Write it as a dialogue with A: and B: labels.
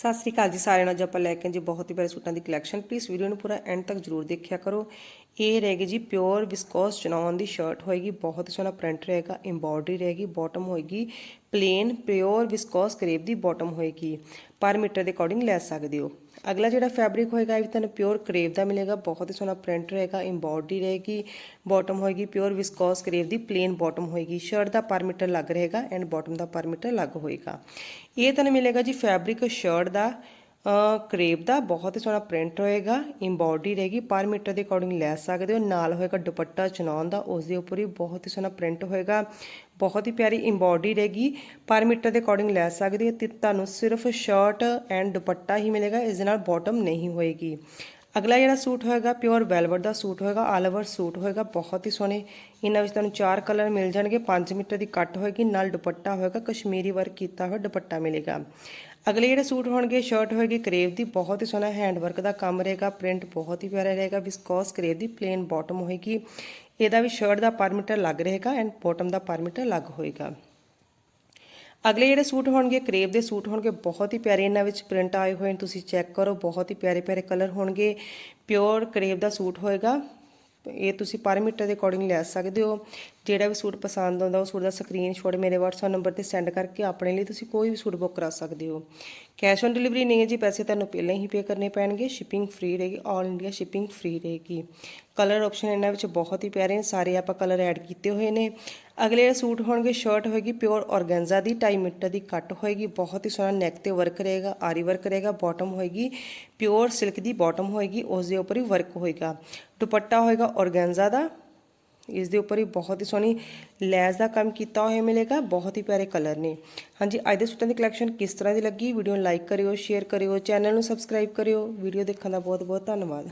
A: ਸਤਿ ਸ੍ਰੀ ਅਕਾਲ ਜੀ ਸਾਰਿਆਂ ਨੂੰ, ਅੱਜ ਆਪਾਂ ਲੈ ਕੇ ਜੀ ਬਹੁਤ ਹੀ ਪਿਆਰੇ ਸੂਟਾਂ ਦੀ ਕਲੈਕਸ਼ਨ ਪਲੀਜ਼ ਵੀਡੀਓ ਨੂੰ ਪੂਰਾ ਐਂਡ ਤੱਕ ਜਰੂਰ ਦੇਖਿਆ ਕਰੋ। ਇਹ ਰਹੇਗੀ ਜੀ ਪਿਓਰ ਵਿਸਕੋਸ ਚਨੌਨ ਦੀ ਸ਼ਰਟ ਹੋਏਗੀ, ਬਹੁਤ ਹੀ ਸੋਹਣਾ ਪ੍ਰਿੰਟ ਰਹੇਗਾ ਐਮਬੋਡਰੀ ਰਹੇਗੀ ਬਾਟਮ ਹੋਏਗੀ। ਪਲੇਨ ਪਿਓਰ ਵਿਸਕੋਸ ਕਰੇਪ ਦੀ ਬਾਟਮ ਹੋਏਗੀ। ਪਰ ਮੀਟਰ ਦੇ ਅਕੋਰਡਿੰਗ ਲੈ ਸਕਦੇ ਹੋ। ਅਗਲਾ ਜਿਹੜਾ ਫੈਬਰਿਕ ਹੋਏਗਾ, ਇਹ ਵੀ ਤੁਹਾਨੂੰ ਪਿਓਰ ਕਰੇਪ ਦਾ ਮਿਲੇਗਾ। ਬਹੁਤ ਹੀ ਸੋਹਣਾ ਪ੍ਰਿੰਟ ਰਹੇਗਾ ਐਮਬੋਡਰੀ ਰਹੇਗੀ, ਬਾਟਮ ਹੋਏਗੀ ਪਿਓਰ ਵਿਸਕੋਸ ਕਰੇਪ ਦੀ, ਪਲੇਨ ਬਾਟਮ ਹੋਏਗੀ। ਸ਼ਰਟ ਦਾ ਪਰ ਮੀਟਰ ਲੱਗ ਰਹੇਗਾ ਐਂਡ ਬਾਟਮ ਦਾ ਪਰ ਮੀਟਰ ਲੱਗ ਹੋਏਗਾ। ਇਹ ਤੁਹਾਨੂੰ ਮਿਲੇਗਾ ਜੀ ਫੈਬਰਿਕ ਸ਼ਰਟ ਦਾ ਕਰੇਪ ਦਾ ਬਹੁਤ ਹੀ ਸੋਹਣਾ ਪ੍ਰਿੰਟ ਹੋਏਗਾ ਐਮਬੋਡਰੀ ਰਹੇਗੀ, ਪਰ ਮੀਟਰ ਦੇ ਅਕੋਰਡਿੰਗ ਲੈ ਸਕਦੇ ਹੋ, ਨਾਲ ਹੋਏਗਾ ਦੁਪੱਟਾ ਚਨੌਨ ਦਾ ਉਸ ਦੇ ਉੱਪਰ ਵੀ ਬਹੁਤ ਹੀ ਸੋਹਣਾ ਪ੍ਰਿੰਟ ਹੋਏਗਾ, ਬਹੁਤ ਹੀ ਪਿਆਰੀ ਐਮਬੋਡਰੀ ਰਹੇਗੀ, ਪਰ ਮੀਟਰ ਦੇ ਅਕੋਰਡਿੰਗ ਲੈ ਸਕਦੇ ਹੋ, ਤੇ ਤੁਹਾਨੂੰ ਸਿਰਫ ਸ਼ਰਟ ਐਂਡ ਦੁਪੱਟਾ ਹੀ ਮਿਲੇਗਾ, ਇਸ ਦੇ ਨਾਲ ਬਾਟਮ ਨਹੀਂ ਹੋਏਗੀ। ਅਗਲਾ ਜਿਹੜਾ ਸੂਟ ਹੋਏਗਾ ਪਿਓਰ ਵੈਲਵਟ ਦਾ ਸੂਟ ਹੋਏਗਾ ਆਲ ਓਵਰ ਸੂਟ ਹੋਏਗਾ, ਬਹੁਤ ਹੀ ਸੋਹਣੇ, ਇਹਨਾਂ ਵਿੱਚ ਤੁਹਾਨੂੰ ਚਾਰ ਕਲਰ ਮਿਲ ਜਾਣਗੇ 5 ਮੀਟਰ ਦੀ ਕੱਟ ਹੋਏਗੀ, ਨਾਲ ਦੁਪੱਟਾ ਹੋਏਗਾ, ਕਸ਼ਮੀਰੀ ਵਰਕ ਕੀਤਾ ਹੋਇਆ ਦੁਪੱਟਾ ਮਿਲੇਗਾ। ਅਗਲੇ ਜਿਹੜੇ ਸੂਟ ਹੋਣਗੇ ਸ਼ਰਟ ਹੋਏਗੀ, ਕਰੇਵ ਦੀ ਬਹੁਤ ਹੀ ਸੋਹਣਾ ਹੈਂਡ ਵਰਕ ਦਾ ਕੰਮ ਰਹੇਗਾ ਪ੍ਰਿੰਟ ਬਹੁਤ ਹੀ ਪਿਆਰਾ ਰਹੇਗਾ ਵਿਸਕੋਸ ਕਰੇਵ ਦੀ ਪਲੇਨ ਬਾਟਮ ਹੋਏਗੀ। ਇਹਦਾ ਵੀ ਸ਼ਰਟ ਦਾ ਪਰ ਮੀਟਰ ਲੱਗ ਰਹੇਗਾ ਐਂਡ ਬਾਟਮ ਦਾ ਪਰ ਮੀਟਰ ਲੱਗ ਹੋਏਗਾ। ਅਗਲੇ ਜਿਹੜੇ ਸੂਟ ਹੋਣਗੇ, ਕਰੇਵ ਦੇ ਸੂਟ ਹੋਣਗੇ, ਬਹੁਤ ਹੀ ਪਿਆਰੇ ਇਹਨਾਂ ਵਿੱਚ ਪ੍ਰਿੰਟ ਆਏ ਹੋਏ ਨੇ, ਤੁਸੀਂ ਚੈੱਕ ਕਰੋ, ਬਹੁਤ ਹੀ ਪਿਆਰੇ ਪਿਆਰੇ ਕਲਰ ਹੋਣਗੇ। ਪਿਓਰ ਕਰੇਵ ਦਾ ਸੂਟ ਹੋਏਗਾ, ਇਹ ਤੁਸੀਂ ਪਰ ਮੀਟਰ ਦੇ ਅਕੋਰਡਿੰਗ ਲੈ ਸਕਦੇ ਹੋ। ਜਿਹੜਾ ਵੀ ਸੂਟ ਪਸੰਦ ਆਉਂਦਾ, ਉਹ ਸੂਟ ਦਾ ਸਕਰੀਨਸ਼ਾਟ ਮੇਰੇ WhatsApp ਨੰਬਰ ਤੇ ਸੈਂਡ ਕਰਕੇ ਆਪਣੇ ਲਈ ਤੁਸੀਂ ਕੋਈ ਵੀ ਸੂਟ ਬੁੱਕ ਕਰਾ ਸਕਦੇ ਹੋ। ਕੈਸ਼ ਔਨ ਡਿਲੀਵਰੀ ਨਹੀਂ ਹੈ ਜੀ, ਪੈਸੇ ਤੁਹਾਨੂੰ ਪਹਿਲਾਂ ਹੀ ਪੇ ਕਰਨੇ ਪੈਣਗੇ ਸ਼ਿਪਿੰਗ ਫ੍ਰੀ ਰਹੇਗੀ ਆਲ ਇੰਡੀਆ ਸ਼ਿਪਿੰਗ ਫ੍ਰੀ ਰਹੇਗੀ। ਕਲਰ ਆਪਸ਼ਨ ਇਹਨਾਂ ਵਿੱਚ ਬਹੁਤ ਹੀ ਪਿਆਰੇ ਨੇ, ਸਾਰੇ ਆਪਾਂ ਕਲਰ ਐਡ ਕੀਤੇ ਹੋਏ ਨੇ। ਅਗਲੇ ਸੂਟ ਹੋਣਗੇ ਸ਼ਰਟ ਹੋਏਗੀ ਪਿਓਰ ਔਰਗੈਂਜ਼ਾ ਦੀ 2.5 ਮੀਟਰ ਦੀ ਕੱਟ ਹੋਏਗੀ, ਬਹੁਤ ਹੀ ਸੋਹਣਾ ਨੈਕ ਤੇ ਵਰਕ ਰਹੇਗਾ, ਆਰੀ ਵਰਕ ਰਹੇਗਾ ਬਾਟਮ ਹੋਏਗੀ ਪਿਓਰ ਸਿਲਕ ਦੀ ਬਾਟਮ ਹੋਏਗੀ ਉਸ ਦੇ ਉੱਪਰ ਹੀ ਵਰਕ ਹੋਏਗਾ। ਦੁਪੱਟਾ ਹੋਏਗਾ ਔਰਗੈਂਜ਼ਾ ਦਾ ਇਸ ਦੇ ਉੱਪਰ ਹੀ ਬਹੁਤ ਹੀ ਸੋਹਣੀ ਲੈਸ ਦਾ ਕੰਮ ਕੀਤਾ ਹੋਇਆ ਮਿਲੇਗਾ, ਬਹੁਤ ਹੀ ਪਿਆਰੇ ਕਲਰ ਨੇ। ਹਾਂਜੀ, ਅੱਜ ਦੇ ਸੂਟਾਂ ਦੀ ਕਲੈਕਸ਼ਨ ਕਿਸ ਤਰ੍ਹਾਂ ਦੀ ਲੱਗੀ? ਵੀਡੀਓ ਨੂੰ ਲਾਈਕ ਕਰਿਓ ਸ਼ੇਅਰ ਕਰਿਓ ਚੈਨਲ ਨੂੰ ਸਬਸਕ੍ਰਾਈਬ ਕਰਿਓ। ਵੀਡੀਓ ਦੇਖਣ ਦਾ ਬਹੁਤ ਬਹੁਤ ਧੰਨਵਾਦ।